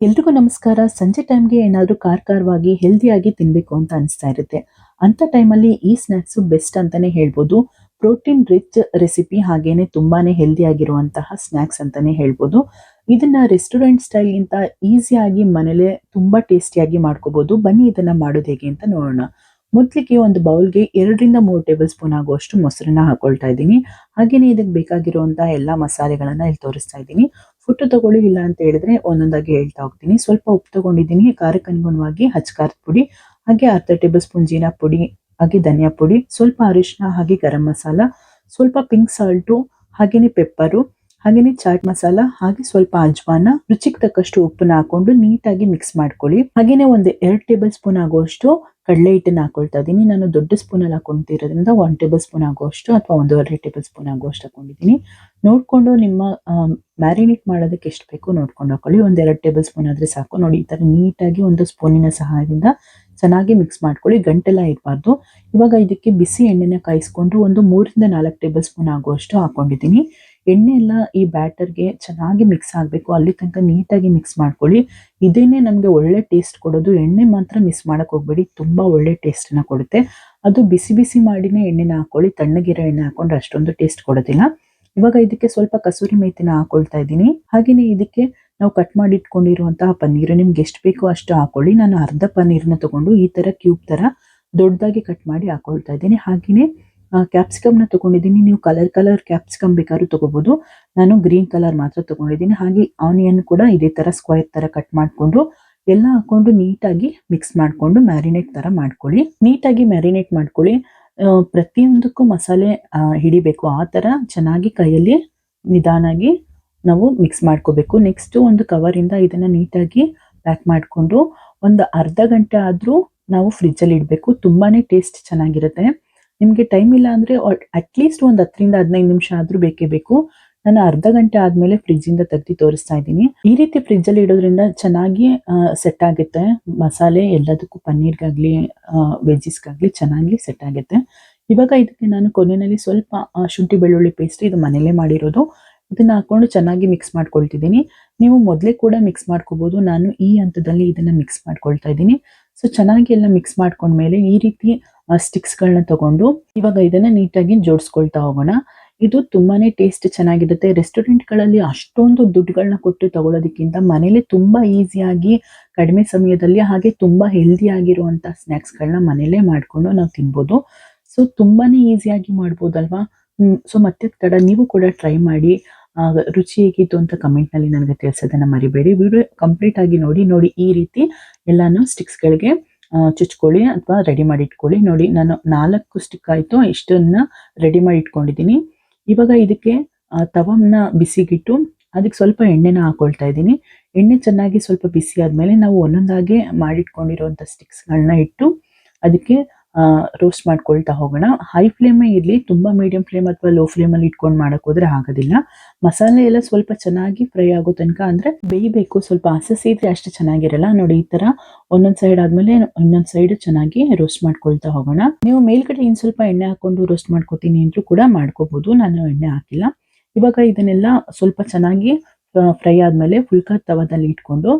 ಎಲ್ರಿಗೂ ನಮಸ್ಕಾರ. ಸಂಜೆ ಟೈಮ್ಗೆ ಏನಾದರೂ ಕಾರ್ ಖಾರವಾಗಿ ಹೆಲ್ದಿಯಾಗಿ ತಿನ್ನಬೇಕು ಅಂತ ಅನಿಸ್ತಾ ಇರುತ್ತೆ. ಅಂಥ ಟೈಮಲ್ಲಿ ಈ ಸ್ನ್ಯಾಕ್ಸು ಬೆಸ್ಟ್ ಅಂತಾನೆ ಹೇಳ್ಬೋದು. ಪ್ರೋಟೀನ್ ರಿಚ್ ರೆಸಿಪಿ ಹಾಗೇನೆ ತುಂಬಾನೇ ಹೆಲ್ದಿಯಾಗಿರುವಂತಹ ಸ್ನ್ಯಾಕ್ಸ್ ಅಂತಾನೆ ಹೇಳ್ಬೋದು. ಇದನ್ನ ರೆಸ್ಟೋರೆಂಟ್ ಸ್ಟೈಲ್ಗಿಂತ ಈಸಿಯಾಗಿ ಮನೇಲೆ ತುಂಬಾ ಟೇಸ್ಟಿಯಾಗಿ ಮಾಡ್ಕೋಬಹುದು ಬನ್ನಿ ಇದನ್ನ ಮಾಡೋದು ಹೇಗೆ ಅಂತ ನೋಡೋಣ. ಮೊದಲಿಗೆ ಒಂದು ಬೌಲ್ಗೆ ಎರಡರಿಂದ ಮೂರು ಟೇಬಲ್ ಸ್ಪೂನ್ ಆಗುವಷ್ಟು ಮೊಸರನ್ನ ಹಾಕೊಳ್ತಾ ಇದ್ದೀನಿ. ಹಾಗೇನೆ ಇದಕ್ಕೆ ಬೇಕಾಗಿರುವಂತಹ ಎಲ್ಲಾ ಮಸಾಲೆಗಳನ್ನ ಇಲ್ಲಿ ತೋರಿಸ್ತಾ ಇದ್ದೀನಿ. ಫುಟ್ಟು ತಗೊಳ್ಳಿ ಇಲ್ಲ ಅಂತ ಹೇಳಿದ್ರೆ ಒಂದೊಂದಾಗಿ ಹೇಳ್ತಾ ಹೋಗ್ತೀನಿ. ಸ್ವಲ್ಪ ಉಪ್ಪು ತಗೊಂಡಿದ್ದೀನಿ. ಖಾರಕ್ಕೆ ಅನುಗುಣವಾಗಿ ಹಚ್ಕಾರದ ಪುಡಿ, ಹಾಗೆ ಅರ್ಧ ಟೇಬಲ್ ಸ್ಪೂನ್ ಜೀರಾ ಪುಡಿ, ಹಾಗೆ ಧನಿಯಾ ಪುಡಿ, ಸ್ವಲ್ಪ ಅರಿಶಿನ ಹಾಗೆ ಗರಂ ಮಸಾಲ, ಸ್ವಲ್ಪ ಪಿಂಕ್ ಸಾಲ್ಟು, ಹಾಗೇನೆ ಪೆಪ್ಪರು, ಹಾಗೇನೆ ಚಾಟ್ ಮಸಾಲ, ಹಾಗೆ ಸ್ವಲ್ಪ ಅಜ್ವಾನ, ರುಚಿಗೆ ತಕ್ಕಷ್ಟು ಉಪ್ಪನ್ನ ಹಾಕೊಂಡು ನೀಟಾಗಿ ಮಿಕ್ಸ್ ಮಾಡ್ಕೊಳ್ಳಿ. ಹಾಗೇನೆ ಒಂದು ಎರಡು ಟೇಬಲ್ ಸ್ಪೂನ್ ಆಗುವಷ್ಟು ಕಡಲೆ ಹಿಟ್ಟನ್ನ ಹಾಕೊಳ್ತಾ ಇದ್ದೀನಿ. ನಾನು ದೊಡ್ಡ ಸ್ಪೂನ್ ಅಲ್ಲಿ ಹಾಕೊಂತಿರೋದ್ರಿಂದ ಒನ್ ಟೇಬಲ್ ಸ್ಪೂನ್ ಆಗುವಷ್ಟು ಅಥವಾ ಒಂದೂವರೆ ಟೇಬಲ್ ಸ್ಪೂನ್ ಆಗುವಷ್ಟು ಹಾಕೊಂಡಿದ್ದೀನಿ. ನೋಡ್ಕೊಂಡು ನಿಮ್ಮ ಮ್ಯಾರಿನೇಟ್ ಮಾಡೋದಕ್ಕೆ ಎಷ್ಟು ಬೇಕು ನೋಡ್ಕೊಂಡು ಹಾಕೊಳ್ಳಿ. ಒಂದ್ ಎರಡು ಟೇಬಲ್ ಸ್ಪೂನ್ ಆದ್ರೆ ಸಾಕು. ನೋಡಿ, ಈ ಥರ ನೀಟಾಗಿ ಒಂದು ಸ್ಪೂನಿನ ಸಹಾಯದಿಂದ ಚೆನ್ನಾಗಿ ಮಿಕ್ಸ್ ಮಾಡ್ಕೊಳ್ಳಿ. ಗಂಟೆಲ್ಲ ಇರಬಾರ್ದು. ಇವಾಗ ಇದಕ್ಕೆ ಬಿಸಿ ಎಣ್ಣೆನ ಕಾಯಿಸ್ಕೊಂಡು ಒಂದು ಮೂರಿಂದ ನಾಲ್ಕು ಟೇಬಲ್ ಸ್ಪೂನ್ ಆಗುವಷ್ಟು ಹಾಕೊಂಡಿದ್ದೀನಿ. ಎಣ್ಣೆ ಎಲ್ಲ ಈ ಬ್ಯಾಟರ್ಗೆ ಚೆನ್ನಾಗಿ ಮಿಕ್ಸ್ ಆಗಬೇಕು. ಅಲ್ಲಿ ತನಕ ನೀಟಾಗಿ ಮಿಕ್ಸ್ ಮಾಡ್ಕೊಳ್ಳಿ. ಇದೇನೆ ನಮಗೆ ಒಳ್ಳೆ ಟೇಸ್ಟ್ ಕೊಡೋದು. ಎಣ್ಣೆ ಮಾತ್ರ ಮಿಸ್ ಮಾಡೋಕೆ ಹೋಗ್ಬೇಡಿ. ತುಂಬಾ ಒಳ್ಳೆ ಟೇಸ್ಟ್ನ ಕೊಡುತ್ತೆ. ಅದು ಬಿಸಿ ಬಿಸಿ ಮಾಡಿನೇ ಎಣ್ಣೆನ ಹಾಕೊಳ್ಳಿ. ತಣ್ಣಗಿರೋ ಎಣ್ಣೆ ಹಾಕೊಂಡ್ರೆ ಅಷ್ಟೊಂದು ಟೇಸ್ಟ್ ಕೊಡೋದಿಲ್ಲ. ಇವಾಗ ಇದಕ್ಕೆ ಸ್ವಲ್ಪ ಕಸೂರಿ ಮೇಥಿನ ಹಾಕೊಳ್ತಾ ಇದ್ದೀನಿ. ಹಾಗೆಯೇ ಇದಕ್ಕೆ ನಾವು ಕಟ್ ಮಾಡಿ ಇಟ್ಕೊಂಡಿರುವಂತಹ ಪನ್ನೀರು, ನಿಮ್ಗೆ ಎಷ್ಟು ಬೇಕೋ ಅಷ್ಟು ಹಾಕೊಳ್ಳಿ. ನಾನು ಅರ್ಧ ಪನ್ನೀರನ್ನ ತಗೊಂಡು ಈ ತರ ಕ್ಯೂಬ್ ತರ ದೊಡ್ಡದಾಗಿ ಕಟ್ ಮಾಡಿ ಹಾಕೊಳ್ತಾ ಇದ್ದೀನಿ. ಹಾಗೇನೆ ಕ್ಯಾಪ್ಸಿಕಮ್ನ ತಗೊಂಡಿದ್ದೀನಿ. ನೀವು ಕಲರ್ ಕಲರ್ ಕ್ಯಾಪ್ಸಿಕಮ್ ಬೇಕಾದ್ರೂ ತಗೋಬಹುದು ನಾನು ಗ್ರೀನ್ ಕಲರ್ ಮಾತ್ರ ತಗೊಂಡಿದ್ದೀನಿ. ಹಾಗೆ ಆನಿಯನ್ ಕೂಡ ಇದೇ ಥರ ಸ್ಕ್ವೈರ್ ಥರ ಕಟ್ ಮಾಡಿಕೊಂಡು, ಎಲ್ಲ ಹಾಕೊಂಡು ನೀಟಾಗಿ ಮಿಕ್ಸ್ ಮಾಡಿಕೊಂಡು ಮ್ಯಾರಿನೇಟ್ ಥರ ಮಾಡ್ಕೊಳ್ಳಿ. ನೀಟಾಗಿ ಮ್ಯಾರಿನೇಟ್ ಮಾಡ್ಕೊಳ್ಳಿ. ಪ್ರತಿಯೊಂದಕ್ಕೂ ಮಸಾಲೆ ಹಿಡಿಬೇಕು. ಆ ಥರ ಚೆನ್ನಾಗಿ ಕೈಯಲ್ಲಿ ನಿಧಾನಾಗಿ ನಾವು ಮಿಕ್ಸ್ ಮಾಡ್ಕೋಬೇಕು. ನೆಕ್ಸ್ಟು ಒಂದು ಕವರಿಂದ ಇದನ್ನ ನೀಟಾಗಿ ಪ್ಯಾಕ್ ಮಾಡಿಕೊಂಡು, ಒಂದು ಅರ್ಧ ಗಂಟೆ ಆದರೂ ನಾವು ಫ್ರಿಜ್ಜಲ್ಲಿ ಇಡಬೇಕು. ತುಂಬಾ ಟೇಸ್ಟ್ ಚೆನ್ನಾಗಿರುತ್ತೆ. ನಿಮ್ಗೆ ಟೈಮ್ ಇಲ್ಲ ಅಂದರೆ ಅಟ್ಲೀಸ್ಟ್ ಒಂದು ಹತ್ತರಿಂದ ಹದಿನೈದು ನಿಮಿಷ ಆದ್ರೂ ಬೇಕೇ ಬೇಕು. ನಾನು ಅರ್ಧ ಗಂಟೆ ಆದ್ಮೇಲೆ ಫ್ರಿಜ್ ಇಂದ ತೆಗ್ದು ತೋರಿಸ್ತಾ ಇದ್ದೀನಿ. ಈ ರೀತಿ ಫ್ರಿಜ್ ಅಲ್ಲಿ ಇಡೋದ್ರಿಂದ ಚೆನ್ನಾಗಿ ಸೆಟ್ ಆಗುತ್ತೆ. ಮಸಾಲೆ ಎಲ್ಲದಕ್ಕೂ ಪನ್ನೀರ್ಗಾಗಲಿ ವೆಜ್ಜಿಸ್ಗಾಗಲಿ ಚೆನ್ನಾಗಿ ಸೆಟ್ ಆಗುತ್ತೆ. ಇವಾಗ ಇದಕ್ಕೆ ನಾನು ಕೊನೆಯಲ್ಲಿ ಸ್ವಲ್ಪ ಶುಂಠಿ ಬೆಳ್ಳುಳ್ಳಿ ಪೇಸ್ಟ್ ಇದು ಮನೇಲೆ ಮಾಡಿರೋದು. ಇದನ್ನು ಹಾಕೊಂಡು ಚೆನ್ನಾಗಿ ಮಿಕ್ಸ್ ಮಾಡ್ಕೊಳ್ತಿದ್ದೀನಿ. ನೀವು ಮೊದಲೇ ಕೂಡ ಮಿಕ್ಸ್ ಮಾಡ್ಕೋಬೋದು. ನಾನು ಈ ಹಂತದಲ್ಲಿ ಇದನ್ನ ಮಿಕ್ಸ್ ಮಾಡ್ಕೊಳ್ತಾ ಇದ್ದೀನಿ. ಸೊ ಚೆನ್ನಾಗಿ ಎಲ್ಲ ಮಿಕ್ಸ್ ಮಾಡ್ಕೊಂಡ್ಮೇಲೆ ಈ ರೀತಿ ಸ್ಟಿಕ್ಸ್ಗಳನ್ನ ತಗೊಂಡು ಇವಾಗ ಇದನ್ನ ನೀಟಾಗಿ ಜೋಡಿಸ್ಕೊಳ್ತಾ ಹೋಗೋಣ. ಇದು ತುಂಬಾನೇ ಟೇಸ್ಟ್ ಚೆನ್ನಾಗಿರುತ್ತೆ. ರೆಸ್ಟೋರೆಂಟ್ಗಳಲ್ಲಿ ಅಷ್ಟೊಂದು ದುಡ್ಡುಗಳನ್ನ ಕೊಟ್ಟು ತಗೊಳ್ಳೋದಕ್ಕಿಂತ ಮನೇಲಿ ತುಂಬಾ ಈಸಿಯಾಗಿ ಕಡಿಮೆ ಸಮಯದಲ್ಲಿ ಹಾಗೆ ತುಂಬಾ ಹೆಲ್ದಿ ಆಗಿರುವಂತ ಸ್ನ್ಯಾಕ್ಸ್ಗಳನ್ನ ಮನೇಲೆ ಮಾಡ್ಕೊಂಡು ನಾವು ತಿನ್ಬೋದು. ಸೊ ತುಂಬಾನೇ ಈಸಿಯಾಗಿ ಮಾಡ್ಬೋದಲ್ವಾ? ಸೊ ಮತ್ತೆ ತಡ, ನೀವು ಕೂಡ ಟ್ರೈ ಮಾಡಿ. ರುಚಿ ಹೇಗಿತ್ತು ಅಂತ ಕಮೆಂಟ್ನಲ್ಲಿ ನನಗೆ ತಿಳಿಸೋದನ್ನ ಮರಿಬೇಡಿ. ವಿಡಿಯೋ ಕಂಪ್ಲೀಟ್ ಆಗಿ ನೋಡಿ ನೋಡಿ ಈ ರೀತಿ ಎಲ್ಲಾನು ಸ್ಟಿಕ್ಸ್ ಗಳಿಗೆ ಚುಚ್ಕೊಳ್ಳಿ ಅಥವಾ ರೆಡಿ ಮಾಡಿ ಇಟ್ಕೊಳ್ಳಿ. ನೋಡಿ, ನಾನು ನಾಲ್ಕು ಸ್ಟಿಕ್ ಆಯಿತು, ಇಷ್ಟನ್ನ ರೆಡಿ ಮಾಡಿ ಇಟ್ಕೊಂಡಿದ್ದೀನಿ. ಇವಾಗ ಇದಕ್ಕೆ ತವನ್ನ ಬಿಸಿಗಿಟ್ಟು, ಅದಕ್ಕೆ ಸ್ವಲ್ಪ ಎಣ್ಣೆನ ಹಾಕೊಳ್ತಾ ಇದ್ದೀನಿ. ಎಣ್ಣೆ ಚೆನ್ನಾಗಿ ಸ್ವಲ್ಪ ಬಿಸಿ ಆದಮೇಲೆ ನಾವು ಒಂದೊಂದಾಗೆ ಮಾಡಿಟ್ಕೊಂಡಿರೋವಂಥ ಸ್ಟಿಕ್ಸ್ಗಳನ್ನ ಇಟ್ಟು, ಅದಕ್ಕೆ ರೋಸ್ಟ್ ಮಾಡ್ಕೊಳ್ತಾ ಹೋಗೋಣ. ಹೈ ಫ್ಲೇಮೇ ಇರಲಿ, ತುಂಬಾ ಮೀಡಿಯಂ ಫ್ಲೇಮ್ ಅಥವಾ ಲೋ ಫ್ಲೇಮಲ್ಲಿ ಇಟ್ಕೊಂಡು ಮಾಡಕ್ ಹೋದ್ರೆ ಆಗೋದಿಲ್ಲ ಮಸಾಲೆ ಎಲ್ಲ ಸ್ವಲ್ಪ ಚೆನ್ನಾಗಿ ಫ್ರೈ ಆಗೋ ತನಕ ಅಂದ್ರೆ ಬೇಯಬೇಕು, ಸ್ವಲ್ಪ ಹಸಿ ಇದ್ರೆ ಅಷ್ಟು ಚೆನ್ನಾಗಿರಲ್ಲ. ನೋಡಿ, ಈ ತರ ಒಂದೊಂದ್ ಸೈಡ್ ಆದ್ಮೇಲೆ ಇನ್ನೊಂದು ಸೈಡ್ ಚೆನ್ನಾಗಿ ರೋಸ್ಟ್ ಮಾಡ್ಕೊಳ್ತಾ ಹೋಗೋಣ. ನೀವು ಮೇಲ್ಗಡೆ ಇನ್ ಸ್ವಲ್ಪ ಎಣ್ಣೆ ಹಾಕೊಂಡು ರೋಸ್ಟ್ ಮಾಡ್ಕೋತೀನಿ ಅಂದ್ರೂ ಕೂಡ ಮಾಡ್ಕೋಬಹುದು ನಾನು ಎಣ್ಣೆ ಹಾಕಿಲ್ಲ. ಇವಾಗ ಇದನ್ನೆಲ್ಲ ಸ್ವಲ್ಪ ಚೆನ್ನಾಗಿ ಫ್ರೈ ಆದ್ಮೇಲೆ ಫುಲ್ಕ ತವದಲ್ಲಿ ಇಟ್ಕೊಂಡು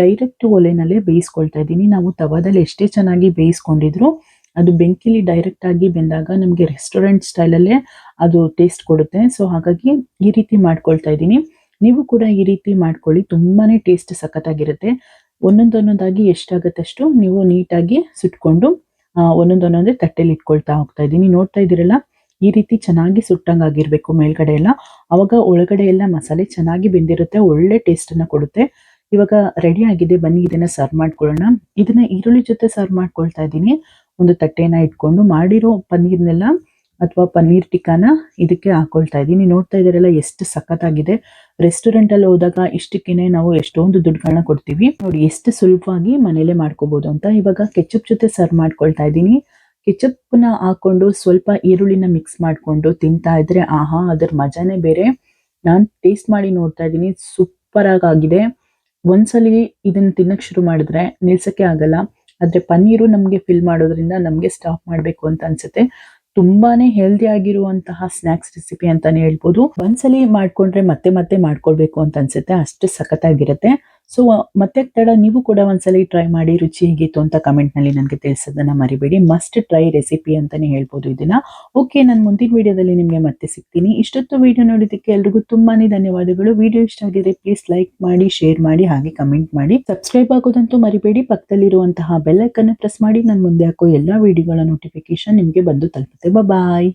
ಡೈರೆಕ್ಟ್ ಒಲೆನಲ್ಲೇ ಬೇಯಿಸ್ಕೊಳ್ತಾ ಇದ್ದೀನಿ. ನಾವು ತವದಲ್ಲಿ ಎಷ್ಟೇ ಚೆನ್ನಾಗಿ ಬೇಯಿಸ್ಕೊಂಡಿದ್ರು ಅದು ಬೆಂಕಿಲಿ ಡೈರೆಕ್ಟ್ ಆಗಿ ಬೆಂದಾಗ ನಮಗೆ ರೆಸ್ಟೋರೆಂಟ್ ಸ್ಟೈಲಲ್ಲೇ ಅದು ಟೇಸ್ಟ್ ಕೊಡುತ್ತೆ. ಸೊ ಹಾಗಾಗಿ ಈ ರೀತಿ ಮಾಡ್ಕೊಳ್ತಾ ಇದ್ದೀನಿ. ನೀವು ಕೂಡ ಈ ರೀತಿ ಮಾಡ್ಕೊಳ್ಳಿ. ತುಂಬಾನೇ ಟೇಸ್ಟ್ ಸಖತ್ತಾಗಿರುತ್ತೆ. ಒಂದೊಂದೊಂದೊಂದಾಗಿ ಎಷ್ಟಾಗತ್ತಷ್ಟು ನೀವು ನೀಟಾಗಿ ಸುಟ್ಕೊಂಡು ಒಂದೊಂದೊಂದೊಂದೇ ತಟ್ಟೆಲಿ ಇಟ್ಕೊಳ್ತಾ ಹೋಗ್ತಾ ಇದ್ದೀನಿ. ನೋಡ್ತಾ ಇದ್ದೀರಲ್ಲ, ಈ ರೀತಿ ಚೆನ್ನಾಗಿ ಸುಟ್ಟಂಗಾಗಿರ್ಬೇಕು ಮೇಲ್ಗಡೆ ಎಲ್ಲ. ಅವಾಗ ಒಳಗಡೆ ಎಲ್ಲ ಮಸಾಲೆ ಚೆನ್ನಾಗಿ ಬೆಂದಿರುತ್ತೆ, ಒಳ್ಳೆ ಟೇಸ್ಟ್ ಅನ್ನ ಕೊಡುತ್ತೆ. ಇವಾಗ ರೆಡಿ ಆಗಿದೆ. ಬನ್ನಿ, ಇದನ್ನ ಸರ್ವ್ ಮಾಡ್ಕೊಳ್ಳೋಣ. ಇದನ್ನ ಈರುಳ್ಳಿ ಜೊತೆ ಸರ್ವ್ ಮಾಡ್ಕೊಳ್ತಾ ಇದ್ದೀನಿ. ಒಂದು ತಟ್ಟೆನ ಇಟ್ಕೊಂಡು ಮಾಡಿರೋ ಪನ್ನೀರ್ನೆಲ್ಲ ಅಥವಾ ಪನ್ನೀರ್ ಟಿಕ್ಕಾನ ಇದಕ್ಕೆ ಹಾಕೊಳ್ತಾ ಇದ್ದೀನಿ. ನೋಡ್ತಾ ಇದ್ದೀರಲ್ಲ, ಎಷ್ಟು ಸಖತ್ತಾಗಿದೆ. ರೆಸ್ಟೋರೆಂಟ್ ಅಲ್ಲಿ ಹೋದಾಗ ಇಷ್ಟಕ್ಕೇನೆ ನಾವು ಎಷ್ಟೊಂದು ದುಡ್ಡುಗಳನ್ನ ಕೊಡ್ತೀವಿ. ನೋಡಿ, ಎಷ್ಟು ಸುಲಭವಾಗಿ ಮನೇಲೆ ಮಾಡ್ಕೋಬಹುದು ಅಂತ ಇವಾಗ ಕೆಚಪ್ ಜೊತೆ ಸರ್ವ್ ಮಾಡ್ಕೊಳ್ತಾ ಇದ್ದೀನಿ. ಕೆಚಪ್ನ ಹಾಕೊಂಡು ಸ್ವಲ್ಪ ಈರುಳ್ಳಿನ ಮಿಕ್ಸ್ ಮಾಡ್ಕೊಂಡು ತಿಂತಾ ಇದ್ರೆ, ಆಹಾ, ಅದರ ಮಜಾನೇ ಬೇರೆ. ನಾನು ಟೇಸ್ಟ್ ಮಾಡಿ ನೋಡ್ತಾ ಇದ್ದೀನಿ ಸೂಪರ್ ಆಗಿದೆ ಒಂದ್ಸಲಿ ಇದನ್ನ ತಿನ್ನಕ್ ಶುರು ಮಾಡಿದ್ರೆ, ನಿಲ್ಸಕ್ಕೆ ಆಗಲ್ಲ. ಆದ್ರೆ ಪನ್ನೀರು ನಮಗೆ ಫಿಲ್ ಮಾಡೋದ್ರಿಂದ ನಮಗೆ ಸ್ಟಾಪ್ ಮಾಡಬೇಕು ಅಂತ ಅನ್ಸುತ್ತೆ. ತುಂಬಾನೇ ಹೆಲ್ದಿ ಆಗಿರುವಂತಹ ಸ್ನಾಕ್ಸ್ ರೆಸಿಪಿ ಅಂತಾನೆ ಹೇಳ್ಬೋದು. ಒಂದ್ಸಲಿ ಮಾಡ್ಕೊಂಡ್ರೆ ಮತ್ತೆ ಮತ್ತೆ ಮಾಡ್ಕೊಳ್ಬೇಕು ಅಂತ ಅನ್ಸುತ್ತೆ. ಅಷ್ಟು ಸಖತ್ತಾಗಿರುತ್ತೆ. ಸೊ ಮತ್ತೆ ತಡ ನೀವು ಕೂಡ ಒಂದ್ಸಲಿ ಟ್ರೈ ಮಾಡಿ ರುಚಿ ಹೇಗಿತ್ತು ಅಂತ ಕಮೆಂಟ್ನಲ್ಲಿ ನನಗೆ ತಿಳಿಸೋದನ್ನ ಮರಿಬೇಡಿ. ಮಸ್ಟ್ ಟ್ರೈ ರೆಸಿಪಿ ಅಂತಾನೆ ಹೇಳ್ಬೋದು ಇದನ್ನ ಓಕೆ ನಾನು ಮುಂದಿನ ವಿಡಿಯೋದಲ್ಲಿ ನಿಮಗೆ ಮತ್ತೆ ಸಿಗ್ತೀನಿ. ಇಷ್ಟೊತ್ತು ವಿಡಿಯೋ ನೋಡಿದ್ದಕ್ಕೆ ಎಲ್ರಿಗೂ ತುಂಬಾನೇ ಧನ್ಯವಾದಗಳು. ವಿಡಿಯೋ ಇಷ್ಟ ಆಗಿದ್ರೆ ಪ್ಲೀಸ್ ಲೈಕ್ ಮಾಡಿ ಶೇರ್ ಮಾಡಿ, ಹಾಗೆ ಕಮೆಂಟ್ ಮಾಡಿ. ಸಬ್ಸ್ಕ್ರೈಬ್ ಆಗೋದಂತೂ ಮರಿಬೇಡಿ. ಪಕ್ಕದಲ್ಲಿರುವಂತಹ ಬೆಲ್ ಐಕನ್ ಪ್ರೆಸ್ ಮಾಡಿ. ನಾನು ಮುಂದೆ ಹಾಕೋ ಎಲ್ಲಾ ವಿಡಿಯೋಗಳ ನೋಟಿಫಿಕೇಶನ್ ನಿಮಗೆ ಬಂದು ತಲುಪುತ್ತೆ. ಬಾಯ್